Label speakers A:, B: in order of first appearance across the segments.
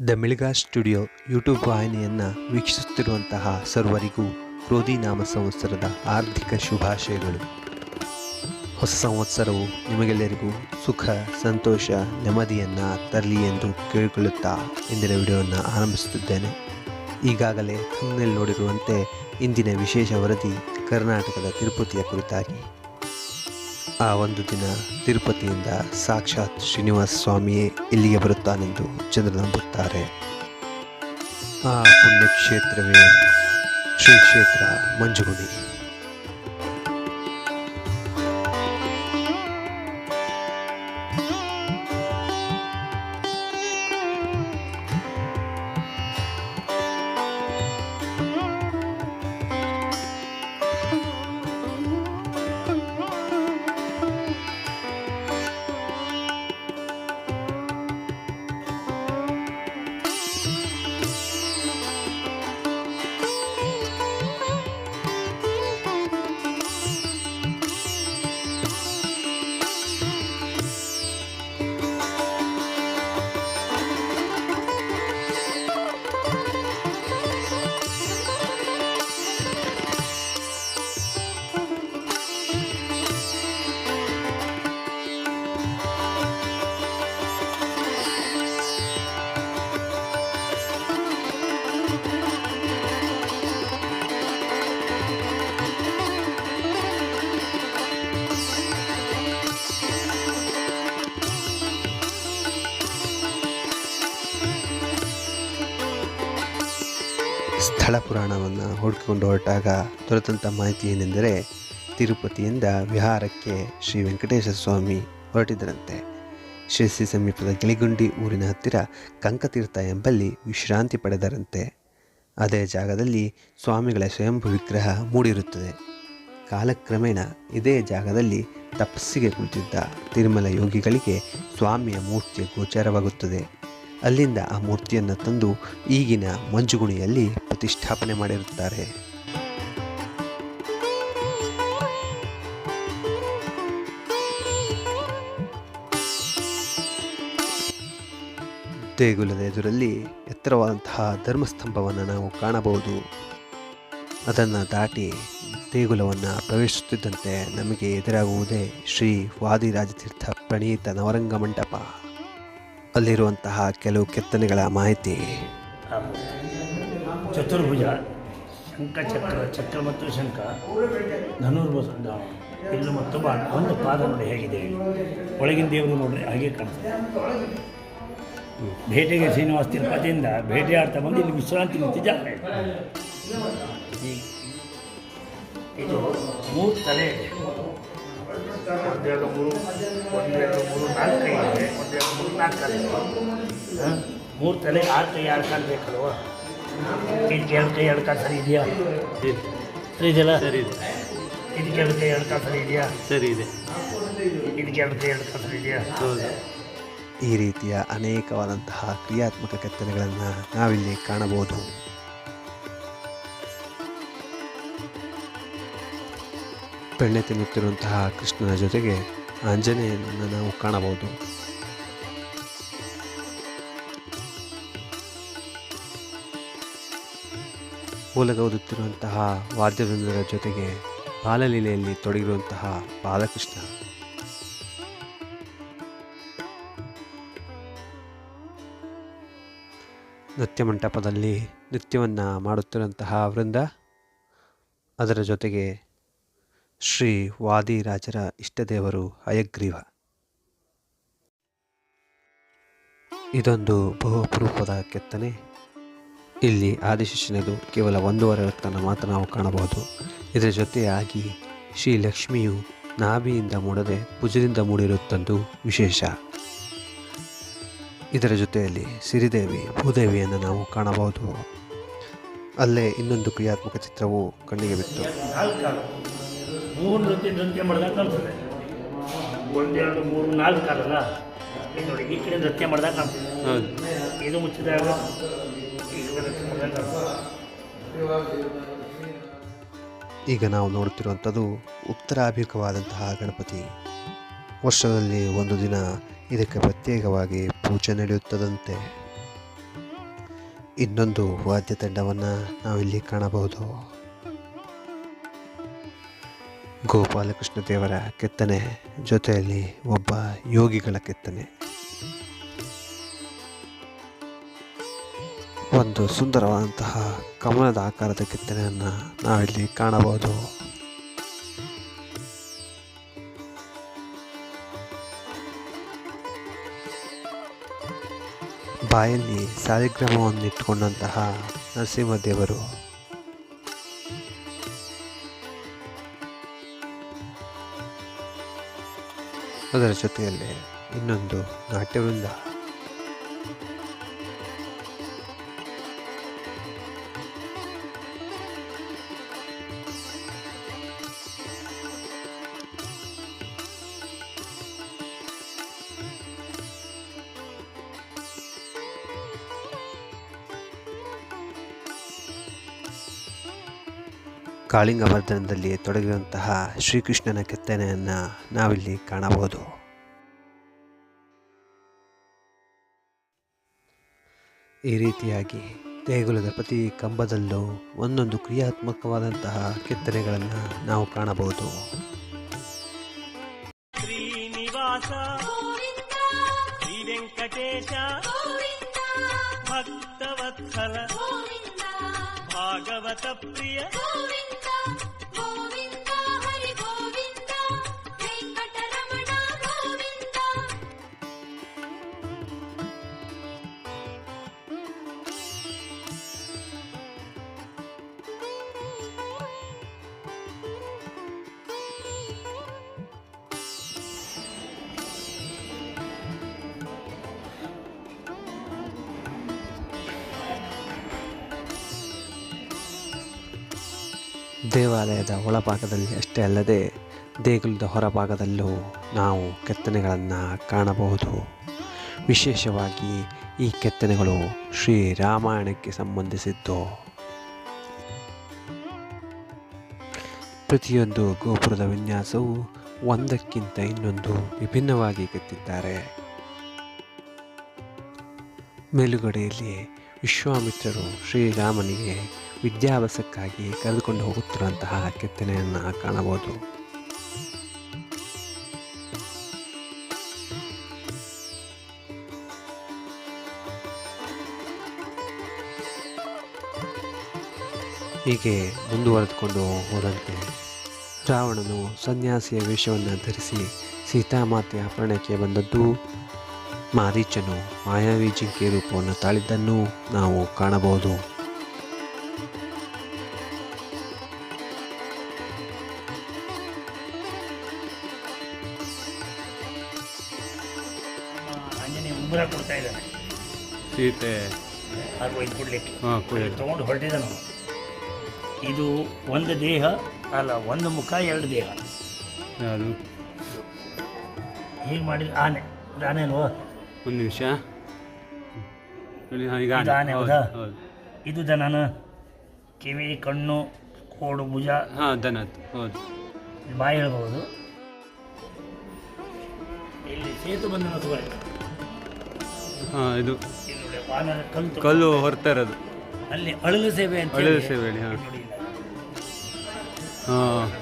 A: The ಮಿಳಿಗಾ studio YouTube ವಾಹಿನಿಯನ್ನು ವೀಕ್ಷಿಸುತ್ತಿರುವಂತಹ ಸರ್ವರಿಗೂ ಕ್ರೋಧಿ ನಾಮ ಸಂವತ್ಸರದ ಆರ್ಥಿಕ ಶುಭಾಶಯಗಳು. ಹೊಸ ಸಂವತ್ಸರವು ನಿಮಗೆಲ್ಲರಿಗೂ ಸುಖ, ಸಂತೋಷ, ನೆಮ್ಮದಿಯನ್ನು ತರಲಿ ಎಂದು ಕೇಳಿಕೊಳ್ಳುತ್ತಾ ಇಂದಿನ ವಿಡಿಯೋವನ್ನು ಆರಂಭಿಸುತ್ತಿದ್ದೇನೆ. ಈಗಾಗಲೇ ಹಿನ್ನೆಲೆ ನೋಡಿರುವಂತೆ ಇಂದಿನ ವಿಶೇಷ ವರದಿ ಕರ್ನಾಟಕದ ತಿರುಪತಿಯ ಕುರಿತಾಗಿ. ಆ ಒಂದು ದಿನ ತಿರುಪತಿಯಿಂದ ಸಾಕ್ಷಾತ್ ಶ್ರೀನಿವಾಸ ಸ್ವಾಮಿಯೇ ಇಲ್ಲಿಗೆ ಬರುತ್ತಾನೆಂದು ಜನರು ನಂಬುತ್ತಾರೆ. ಆ ಪುಣ್ಯಕ್ಷೇತ್ರವೇ ಶ್ರೀ ಕ್ಷೇತ್ರ ಮಂಜುಗುಡಿ. ಸ್ಥಳ ಪುರಾಣವನ್ನು ಹುಡುಕಿಕೊಂಡು ಹೊರಟಾಗ ದೊರೆತಂಥ ಮಾಹಿತಿ ಏನೆಂದರೆ ತಿರುಪತಿಯಿಂದ ವಿಹಾರಕ್ಕೆ ಶ್ರೀ ವೆಂಕಟೇಶ್ವರ ಸ್ವಾಮಿ ಹೊರಟಿದ್ದರಂತೆ. ಶಿರಸಿ ಸಮೀಪದ ಗಿಳಿಗುಂಡಿ ಊರಿನ ಹತ್ತಿರ ಕಂಕತೀರ್ಥ ಎಂಬಲ್ಲಿ ವಿಶ್ರಾಂತಿ ಪಡೆದರಂತೆ. ಅದೇ ಜಾಗದಲ್ಲಿ ಸ್ವಾಮಿಗಳ ಸ್ವಯಂಭು ವಿಗ್ರಹ ಮೂಡಿರುತ್ತದೆ. ಕಾಲಕ್ರಮೇಣ ಇದೇ ಜಾಗದಲ್ಲಿ ತಪಸ್ಸಿಗೆ ಕುಳಿತಿದ್ದ ತಿರುಮಲ ಯೋಗಿಗಳಿಗೆ ಸ್ವಾಮಿಯ ಮೂರ್ತಿ ಗೋಚರವಾಗುತ್ತದೆ. ಅಲ್ಲಿಂದ ಆ ಮೂರ್ತಿಯನ್ನು ತಂದು ಈಗಿನ ಮಂಜುಗುಣಿಯಲ್ಲಿ ಪ್ರತಿಷ್ಠಾಪನೆ ಮಾಡಿರುತ್ತಾರೆ. ದೇಗುಲದ ಎದುರಲ್ಲಿ ಎತ್ತರವಾದಂತಹ ಧರ್ಮಸ್ತಂಭವನ್ನು ನಾವು ಕಾಣಬಹುದು. ಅದನ್ನು ದಾಟಿ ದೇಗುಲವನ್ನು ಪ್ರವೇಶಿಸುತ್ತಿದ್ದಂತೆ ನಮಗೆ ಎದುರಾಗುವುದೇ ಶ್ರೀ ವಾದಿರಾಜತೀರ್ಥ ಪ್ರಣೀತ ನವರಂಗ ಮಂಟಪ. ಅಲ್ಲಿರುವಂತಹ ಕೆಲವು ಕೆತ್ತನೆಗಳ ಮಾಹಿತಿ.
B: ಚತುರ್ಭುಜ, ಶಂಖ ಚಕ್ರ ಚಕ್ರ ಮತ್ತು ಶಂಖ, ಧನುರ್ಭುಜ ಇಲ್ಲು ಮತ್ತು ಬಾಣ ಒಂದು ಪಾದ ನೋಡಿ ಹೇಗಿದೆ. ಒಳಗಿನ ದೇವರು ನೋಡ್ರಿ, ಹಾಗೆ ಕಾಣ್ತದೆ. ಭೇಟೆಗೆ ಶ್ರೀನಿವಾಸ ತಿರುಪತಿಯಿಂದ ಭೇಟಿಯಾಡ್ತಾ ಬಂದು ಇಲ್ಲಿ ವಿಶ್ರಾಂತಿ ನಿಂತು ಜಾತ್ರೆ ಇದೆ. ಮೂರು ತಲೆ ಮೂರು ಒಂದೆರಡು ಮೂರು ನಾಲ್ಕು ಕೈ ಇದೆ ಒಂದೆರಡು ಮೂರು ನಾಲ್ಕು ಕಾಲು ಇದೆ. ಮೂರು ತಲೆ ಆರು ಕೈ ಆರು ಕಾಲು ಬೇಕಲ್ವ? ಇದಕ್ಕೆ ಎರಡು ಕೈ ಎರಡು ಕಾಲು ಸರಿ ಇದೆಯಾ? ಸರಿ. ಇದೆಯಲ್ಲ?
C: ಸರಿ ಇದೆ.
B: ಇದಕ್ಕೆ ಎರಡು ಕೈ ಎರಡು ಕಾಲು ಸರಿ ಇದೆಯಾ?
C: ಸರಿ ಇದೆ.
B: ಇದಕ್ಕೆ ಎರಡು ಕೈ ಎರಡು ಕಾಲು ಸರಿ ಇದೆಯಾ?
C: ಹೌದು.
A: ಈ ರೀತಿಯ ಅನೇಕವಾದಂತಹ ಕ್ರಿಯಾತ್ಮಕ ಕೆತ್ತನೆಗಳನ್ನು ನಾವಿಲ್ಲಿ ಕಾಣಬಹುದು. ಬೆಣ್ಣೆ ತಿನ್ನುತ್ತಿರುವಂತಹ ಕೃಷ್ಣನ ಜೊತೆಗೆ ಆಂಜನೇಯನನ್ನು ನಾವು ಕಾಣಬಹುದು. ಓಲಗೌದುತ್ತಿರುವಂತಹ ವಾದ್ಯವೃಂದರ ಜೊತೆಗೆ ಬಾಲಲೀಲೆಯಲ್ಲಿ ತೊಡಗಿರುವಂತಹ ಬಾಲಕೃಷ್ಣ. ನೃತ್ಯ ಮಂಟಪದಲ್ಲಿ ನೃತ್ಯವನ್ನು ಮಾಡುತ್ತಿರುವಂತಹ ವೃಂದ ಅದರ ಜೊತೆಗೆ ಶ್ರೀ ವಾದಿರಾಜರ ಇಷ್ಟದೇವರು ಹಯಗ್ರೀವ. ಇದೊಂದು ಬಹು ಅಪರೂಪದ ಕೆತ್ತನೆ. ಇಲ್ಲಿ ಆದಿಶಿಷ್ಯನದು ಕೇವಲ ಒಂದೂವರೆ ರಕ್ತನ ಮಾತ್ರ ನಾವು ಕಾಣಬಹುದು. ಇದರ ಜೊತೆಯಾಗಿ ಶ್ರೀ ಲಕ್ಷ್ಮಿಯು ನಾಭಿಯಿಂದ ಮೂಡದೆ ಭುಜದಿಂದ ಮೂಡಿರುತ್ತಂದು ವಿಶೇಷ. ಇದರ ಜೊತೆಯಲ್ಲಿ ಸಿರಿದೇವಿ, ಭೂದೇವಿಯನ್ನು ನಾವು ಕಾಣಬಹುದು. ಅಲ್ಲೇ ಇನ್ನೊಂದು ಕ್ರಿಯಾತ್ಮಕ ಚಿತ್ರವು ಕಣ್ಣಿಗೆ ಬಿತ್ತು.
B: ಮೂರು ನೃತ್ಯ ನೃತ್ಯ ಮಾಡಿದಾಗ ಕಾಣ್ತದೆ. ಒಂದೆರಡು ಮೂರು ನಾಲ್ಕು ಅಲ್ಲ ಇದು ನೋಡಿ ಈ ಕಡೆ ನೃತ್ಯ ಮಾಡಿದಾಗ ಕಾಣ್ತದೆ. ಇದು ಮುಚ್ಚಿದಾಗ
A: ಈಗ ನಾವು ನೋಡುತ್ತಿರುವಂಥದ್ದು ಉತ್ತರಾಭಿಮುಖವಾದಂತಹ ಗಣಪತಿ. ವರ್ಷದಲ್ಲಿ ಒಂದು ದಿನ ಇದಕ್ಕೆ ಪ್ರತ್ಯೇಕವಾಗಿ ಪೂಜೆ ನಡೆಯುತ್ತದಂತೆ. ಇನ್ನೊಂದು ವಾದ್ಯ ತಂಡವನ್ನು ನಾವಿಲ್ಲಿ ಕಾಣಬಹುದು. ಗೋಪಾಲಕೃಷ್ಣ ದೇವರ ಕೆತ್ತನೆ ಜೊತೆಯಲ್ಲಿ ಒಬ್ಬ ಯೋಗಿಗಳ ಕೆತ್ತನೆ. ಒಂದು ಸುಂದರವಾದಂತಹ ಕಮಲದ ಆಕಾರದ ಕೆತ್ತನೆಯನ್ನು ನಾವಿಲ್ಲಿ ಕಾಣಬಹುದು. ಬಾಯಲ್ಲಿ ಸಾಲಿಗ್ರಾಮವನ್ನು ಇಟ್ಟುಕೊಂಡಂತಹ ನರಸಿಂಹದೇವರು ಅದರ ಜೊತೆಯಲ್ಲಿ ಇನ್ನೊಂದು ನಾಟ್ಯವೃಂದ. ಕಾಳಿಂಗವರ್ಧನದಲ್ಲಿ ತೊಡಗಿರುವಂತಹ ಶ್ರೀಕೃಷ್ಣನ ಕೆತ್ತನೆಯನ್ನು ನಾವಿಲ್ಲಿ ಕಾಣಬಹುದು. ಈ ರೀತಿಯಾಗಿ ದೇಗುಲದ ಪ್ರತಿ ಕಂಬದಲ್ಲೂ ಒಂದೊಂದು ಕ್ರಿಯಾತ್ಮಕವಾದಂತಹ ಕೆತ್ತನೆಗಳನ್ನು ನಾವು ಕಾಣಬಹುದು.
C: ಶ್ರೀನಿವಾಸ ಶ್ರೀ ವೆಂಕಟೇಶ ಭಕ್ತವತ್ಸಲ ಭಾಗವತ ಪ್ರಿಯ
A: ದೇವಾಲಯದ ಒಳಭಾಗದಲ್ಲಿ ಅಷ್ಟೇ ಅಲ್ಲದೆ ದೇಗುಲದ ಹೊರಭಾಗದಲ್ಲೂ ನಾವು ಕೆತ್ತನೆಗಳನ್ನು ಕಾಣಬಹುದು. ವಿಶೇಷವಾಗಿ ಈ ಕೆತ್ತನೆಗಳು ಶ್ರೀ ರಾಮಾಯಣಕ್ಕೆ ಸಂಬಂಧಿಸಿದ್ದು. ಪ್ರತಿಯೊಂದು ಗೋಪುರದ ವಿನ್ಯಾಸವು ಒಂದಕ್ಕಿಂತ ಇನ್ನೊಂದು ವಿಭಿನ್ನವಾಗಿ ಕೆತ್ತಿದ್ದಾರೆ. ಮೇಲುಗಡೆಯಲ್ಲಿ ವಿಶ್ವಾಮಿತ್ರರು ಶ್ರೀರಾಮನಿಗೆ ವಿದ್ಯಾಭ್ಯಾಸಕ್ಕಾಗಿ ಕರೆದುಕೊಂಡು ಹೋಗುತ್ತಿರುವಂತಹ ಕೆತ್ತನೆಯನ್ನು ಕಾಣಬಹುದು. ಹೀಗೆ ಮುಂದುವರೆದುಕೊಂಡು ಹೋದಂತೆ ರಾವಣನು ಸನ್ಯಾಸಿಯ ವೇಷವನ್ನು ಧರಿಸಿ ಸೀತಾಮಾತೆಯ ಅಪರಣಕ್ಕೆ ಬಂದದ್ದು. ಮಾರೀಚನು ಮಾಯಾವಿ ಜಿಂಕೆ ರೂಪವನ್ನು ತಾಳಿದ್ದನ್ನು ನಾವು ಕಾಣಬಹುದು.
B: ಉಂಗುರ ಕೊಡ್ತಾ ಇದ್ದಾನೆ.
D: ಸೀತೆ.
B: ಕೊಡ್ಲಿಕ್ಕೆ.
D: ಹಾಂ ಕುಳಿ
B: ತೊಗೊಂಡು ಹೊರಟಿದ್ದಾನೆ ಇದು ಒಂದು ದೇಹ ಅಲ್ಲ ಒಂದು ಮುಖ ಎರಡು ದೇಹ.
D: ಯಾವುದು
B: ಹೀಗೆ ಮಾಡಿದ ಆನೆ. ಇದು ಆನೆ ಅಲ್ವಾ
D: ಒಂದು ನಿಮಿಷ
B: ಆನೆ. ಹೌದಾ? ಇದು ದನನ. ಕಿವಿ ಕಣ್ಣು ಕೋಡು ಭುಜ.
D: ಹಾಂ ದನ ಹೌದು.
B: ಬಾಯಿ ಹೇಳ್ಬೋದು. ಇಲ್ಲಿ ಸೇತು ಬಂದು ತಗೊಳ್ಳಿ.
D: ಇದು
B: ಕಲ್ಲು
D: ಹೊರತಾ ಇರೋದು.
B: ಅಲ್ಲಿ ಅಳಲು ಸೇವೆ ಅಂತ
D: ಅಳಲು. ಸೇವೆ ಹೇಳಿ, ಹಾ. ಹಾಂ?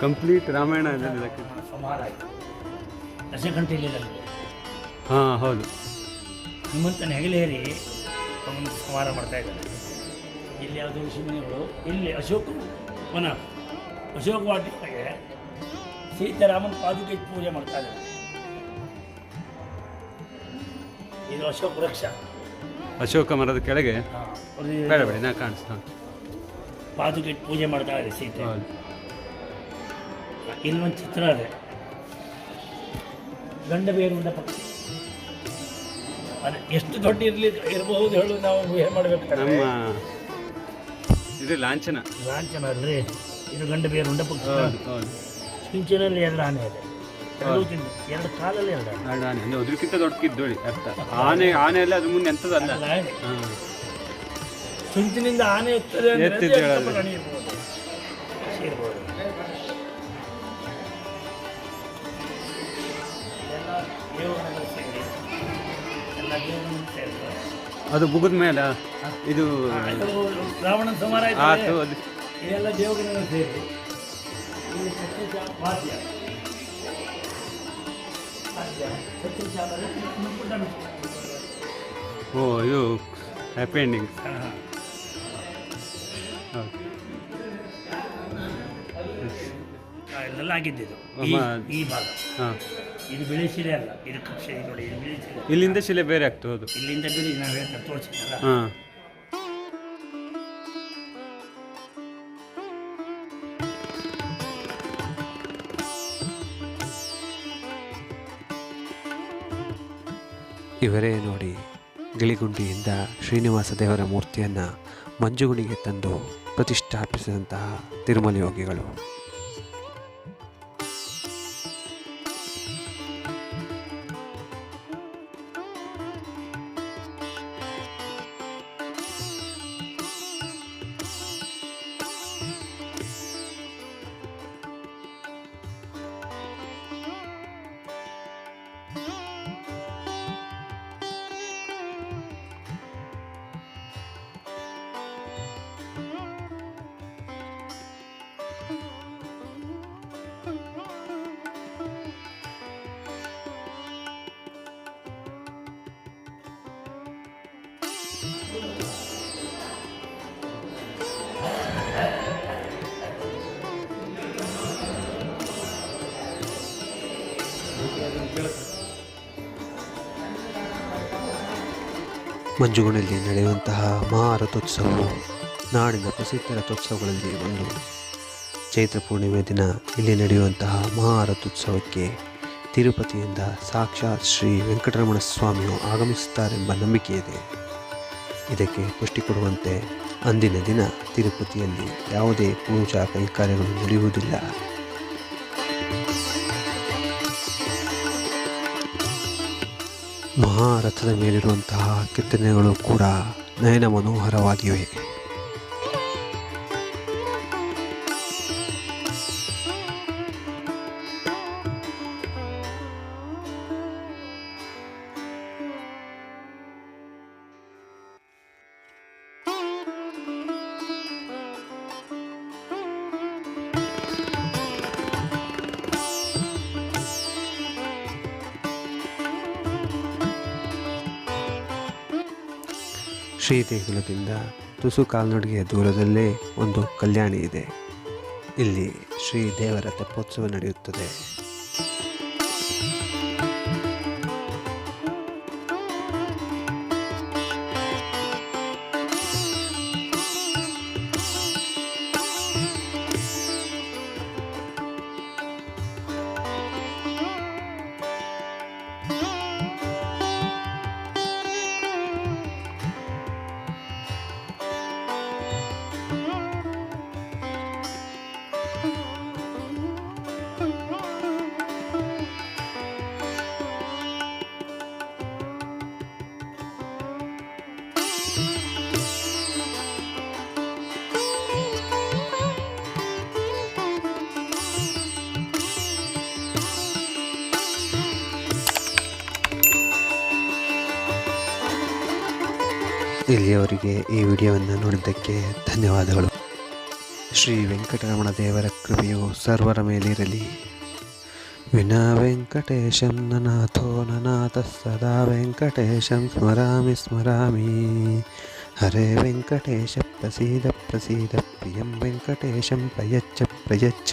D: ಕಂಪ್ಲೀಟ್ ರಾಮಾಯಣ ಹಾಂ ಹೌದು.
B: ನಿಮ್ಮಂತನ ಹೆಗಲೇರಿ ಸಂಹಾರ ಮಾಡ್ತಾ ಇದ್ದಾರೆ. ಇಲ್ಲಿ ಯಾವುದೋ ಋಷಿಮುನಿಗಳು ಇಲ್ಲಿ ಅಶೋಕ ವನ ಅಶೋಕ ವಾಟಿಕೆಗೆ ಸೀತಾರಾಮನ ಪಾದುಕೆ ಪೂಜೆ ಮಾಡ್ತಾ ಇದ್ದಾರೆ. ಇದು ಅಶೋಕ ವೃಕ್ಷ.
D: ಅಶೋಕ ಮರದ ಕೆಳಗೆ? ಬೇಡ ಬೇಡ ನಾ ಕಾಣಿಸ್ತಾ
B: ಪಾದುಕೆ ಪೂಜೆ ಮಾಡ್ತಾ ಇದ್ದಾರೆ ಸೀತೆ. ಇಲ್ಲೊಂದು ಚಿತ್ರ ಇದೆ. ಗಂಡ ಬೇರು ಪಕ್ಷಿ ಅದು ಎಷ್ಟು ದೊಡ್ಡ ಇರಲಿ ಇರಬಹುದು ಹೇಳು ನಾವು ಊಹೆ ಮಾಡಬೇಕು
D: ನಮ್ಮ ಇದು ಲಾಂಛನ.
B: ಲಾಂಛನ ಅಲ್ರಿ ಇದು ಗಂಡ
D: ಬೇರೆ ಉಂಡ
B: ಕಿಂಚಿನಲ್ಲಿ ಎರಡು ಆನೆ ಇದೆ. ಎರಡು ಎರಡು ಕಾಲಲ್ಲಿ ಎರಡು ಆನೆ.
D: ಎರಡು ಆನೆ ಅಂದ್ರೆ ಅದ್ರಕ್ಕಿಂತ ದೊಡ್ಡಕ್ಕಿದ್ದೋಳಿ ಅರ್ಥ. ಆನೆ ಆನೆ ಎಲ್ಲ ಅದ್ರ ಮುಂದೆ ಎಂಥದ್ದಲ್ಲ
B: ಸುಂಚಿನಿಂದ ಆನೆ. ಎತ್ತದೆ ಅಂದ್ರೆ ಅದು
D: ಮುಗಿದ ಮೇಲೆ ಇದು
B: ಸಂಹಾರ
D: ಆತು
B: ಆಯ್ತು
D: ಅದು.
B: ಇದೆಲ್ಲ ದೇವಗಣನ ಸೇರಿ. ವಾದ್ಯ.
D: ಓ ಅಯ್ಯೋ ಹ್ಯಾಪಿ ಎಂಡಿಂಗ್
B: ಹಾ, ಹಾ. ಆ, ಇಲ್ಲೆಲ್ಲ ಆಗಿದ್ದಿದ್ದು ಈ
D: ಅಮ್ಮ-
B: ಈ ಭಾಗ.
D: ಹಾಂ.
B: ಇದು ಬಿಳಿ ಶಿಲೆ ಅಲ್ಲ. ಇದು ಕಕ್ಷೆ ನೋಡಿ ಇದು ಬಿಳಿ ಶಿಲೆ.
D: ಇಲ್ಲಿಂದ ಶಿಲೆ ಬೇರೆ ಆಗ್ತದೆ ಹೌದು.
B: ಇಲ್ಲಿಂದ ಬಿಳಿ ನಾವು ಹೇಳ್ತಾ ತೋರಿಸಿದ್ನಲ್ಲ.
D: ಹಾಂ.
A: ಇವರೇ ನೋಡಿ ಗಿಳಿಗುಂಡಿಯಿಂದ ಶ್ರೀನಿವಾಸ ದೇವರ ಮೂರ್ತಿಯನ್ನು ಮಂಜುಗುಣಿಗೆ ತಂದು ಪ್ರತಿಷ್ಠಾಪಿಸಿದಂತಹ ತಿರುಮಲ ಯೋಗಿಗಳು. ಮಂಜುಗುಣಲ್ಲಿ ನಡೆಯುವಂತಹ ಮಹಾರಥೋತ್ಸವವು ನಾಡಿನ ಪ್ರಸಿದ್ಧ ರಥೋತ್ಸವಗಳಲ್ಲಿ ಒಂದು. ಚೈತ್ರ ಪೂರ್ಣಿಮೆ ದಿನ ಇಲ್ಲಿ ನಡೆಯುವಂತಹ ಮಹಾರಥೋತ್ಸವಕ್ಕೆ ತಿರುಪತಿಯಿಂದ ಸಾಕ್ಷಾತ್ ಶ್ರೀ ವೆಂಕಟರಮಣ ಸ್ವಾಮಿಯು ಆಗಮಿಸುತ್ತಾರೆಂಬ ಇದೆ ಇದಕ್ಕೆ ಪುಷ್ಟಿ ಕೊಡುವಂತೆ ಅಂದಿನ ದಿನ ತಿರುಪತಿಯಲ್ಲಿ ಯಾವುದೇ ಪೂಜಾ ಕೈಕಾರ್ಯಗಳು ನಡೆಯುವುದಿಲ್ಲ. ಮಹಾರಥದ ಮೇಲಿರುವಂತಹ ಕೆತ್ತನೆಗಳು ಕೂಡ ನಯನ ಮನೋಹರವಾಗಿವೆ. ಶ್ರೀ ದೇಗುಲದಿಂದ ತುಸು ಕಾಲ್ನಡಿಗೆಯ ದೂರದಲ್ಲೇ ಒಂದು ಕಲ್ಯಾಣಿ ಇದೆ. ಇಲ್ಲಿ ಶ್ರೀ ದೇವರ ತೆಪ್ಪೋತ್ಸವ ನಡೆಯುತ್ತದೆ. ಇಲ್ಲಿಯವರೆಗೆ ಈ ವಿಡಿಯೋವನ್ನು ನೋಡಿದ್ದಕ್ಕೆ ಧನ್ಯವಾದಗಳು ಶ್ರೀ ವೆಂಕಟರಮಣ ದೇವರ ಕೃಪೆಯು ಸರ್ವರ ಮೇಲಿರಲಿ ವಿನಾ ವೆಂಕಟೇಶಂ ನನಾಥೋ ನನಾಥ ಸದಾ ವೆಂಕಟೇಶಂ ಸ್ಮರಾಮಿ ಸ್ಮರಾಮಿ ಹರೇ ವೆಂಕಟೇಶ ಪ್ರಸೀದ ಪ್ರಸೀದ ಪ್ರಿಯಂ ವೆಂಕಟೇಶಂ ಪ್ರಯಚ್ಛ ಪ್ರಯಚ್ಛ